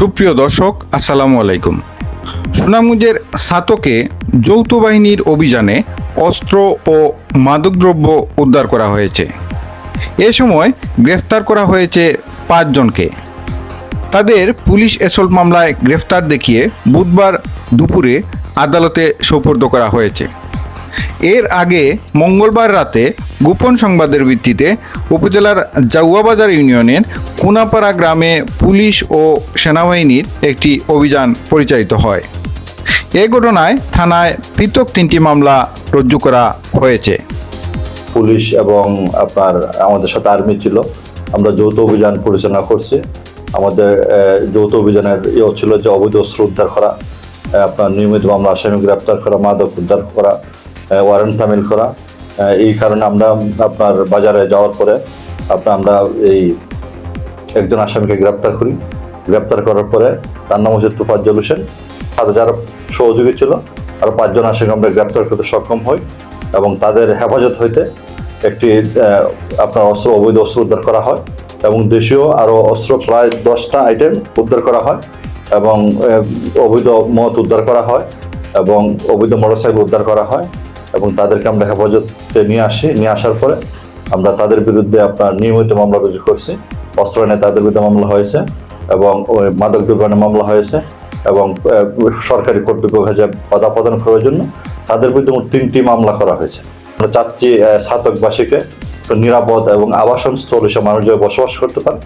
সুপ্রিয় দর্শক, আসসালামু আলাইকুম। সুনামগঞ্জের সাতকে যৌথ বাহিনীর অভিযানে অস্ত্র ও মাদকদ্রব্য উদ্ধার করা হয়েছে। এ সময় গ্রেফতার করা হয়েছে পাঁচজনকে তাদের পুলিশ এসল্ট মামলায় গ্রেফতার দেখিয়ে বুধবার দুপুরে আদালতে সোপর্দ করা হয়েছে। এর আগে মঙ্গলবার রাতে গোপন সংবাদের ভিত্তিতে উপজেলার জাউয়াবাজার ইউনিয়নের কুনাপাড়া গ্রামে পুলিশ ও সেনাবাহিনীর একটি অভিযান পরিচালিত হয়। এ ঘটনায় থানায় পৃথক তিনটি মামলা রুজু করা হয়েছে। পুলিশ এবং আপনার, আমাদের সাথে আর্মি ছিল। আমরা যৌথ অভিযান পরিচালনা করছি। আমাদের যৌথ অভিযানের ইয়ে ছিল যে অবৈধ অস্ত্র উদ্ধার করা আপনার নিয়মিত মামলা আসামি গ্রেপ্তার করা, মাদক উদ্ধার করা ওয়ারেন্ট তামিল করা। এই কারণে আমরা আপনার বাজারে যাওয়ার পরে আপনার আমরা এই একজন আসামিকে গ্রেপ্তার করি। গ্রেপ্তার করার পরে তার নাম হচ্ছে তুফাজ্জল হোসেন। সাথে যারা সহযোগী ছিল আরও পাঁচজন আসামি আমরা গ্রেপ্তার করতে সক্ষম হই এবং তাদের হেফাজত হইতে একটি আপনার অস্ত্র, অবৈধ অস্ত্র উদ্ধার করা হয় এবং দেশীয় আরও অস্ত্র প্রায় দশটা আইটেম উদ্ধার করা হয় এবং অবৈধ মদ উদ্ধার করা হয় এবং অবৈধ মোটরসাইকেল উদ্ধার করা হয়। এবং তাদেরকে আমরা হেফাজতে নিয়ে আসি, নিয়ে আসার পরে আমরা তাদের বিরুদ্ধে আপনার নিয়মিত মামলা রুজু করছি। অস্ত্র এনে তাদের বিরুদ্ধে মামলা হয়েছে এবং ওই মাদক দ্রব্য মামলা হয়েছে এবং সরকারি কর্তৃপক্ষ কাছে বাধা প্রদান করার জন্য তাদের বিরুদ্ধে মোট তিনটি মামলা করা হয়েছে। আমরা চাচ্ছি একটা নিরাপদ এবং আবাসন স্থল হিসেবে মানুষ বসবাস করতে পারে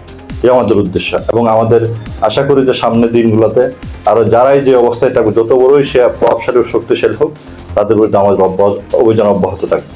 এই আমাদের উদ্দেশ্য। এবং আমাদের আশা করি যে সামনের দিনগুলোতে আরও যারাই যে অবস্থায় থাকবে যত বড়ই সে প্রভাবশালী শক্তিশালী হোক, তাদের বিরুদ্ধে আমাদের অভিযান অব্যাহত থাকবে।